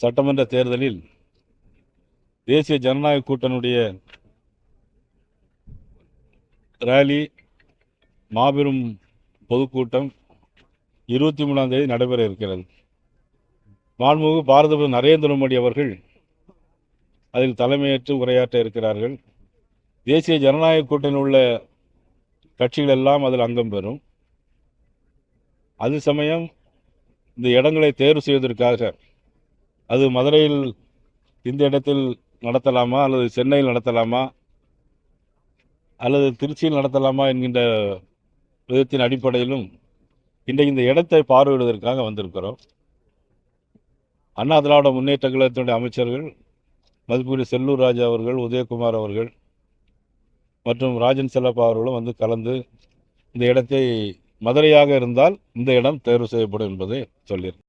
சட்டமன்ற தேர்தலில் தேசிய ஜனநாயக கூட்டணியுடைய ரேலி மாபெரும் பொதுக்கூட்டம் இருபத்தி மூணாம் தேதி நடைபெற இருக்கிறது. மாண்புமிகு பாரத நரேந்திர மோடி அவர்கள் அதில் தலைமையேற்று உரையாற்ற இருக்கிறார்கள். தேசிய ஜனநாயக கூட்டணியில் உள்ள கட்சிகள் எல்லாம் அதில் அங்கம் பெறும். அது சமயம் இந்த இடங்களை தேர்வு செய்வதற்காக அது மதுரையில் இந்த இடத்தில் நடத்தலாமா அல்லது சென்னையில் நடத்தலாமா அல்லது திருச்சியில் நடத்தலாமா என்கின்ற விதத்தின் அடிப்படையிலும் இன்றைக்கு இந்த இடத்தை பார்வையிடுவதற்காக வந்திருக்கிறோம். அண்ணா திராவிட முன்னேற்ற கழகத்தினுடைய அமைச்சர்கள் மதிப்புக்குரிய செல்லூர் ராஜா அவர்கள் உதயகுமார் அவர்கள் மற்றும் ராஜன் செல்லப்பா அவர்களும் வந்து கலந்து இந்த இடத்தை மதுரையாக இருந்தால் இந்த இடம் தேர்வு செய்யப்படும் என்பதை சொல்லியிருக்கேன்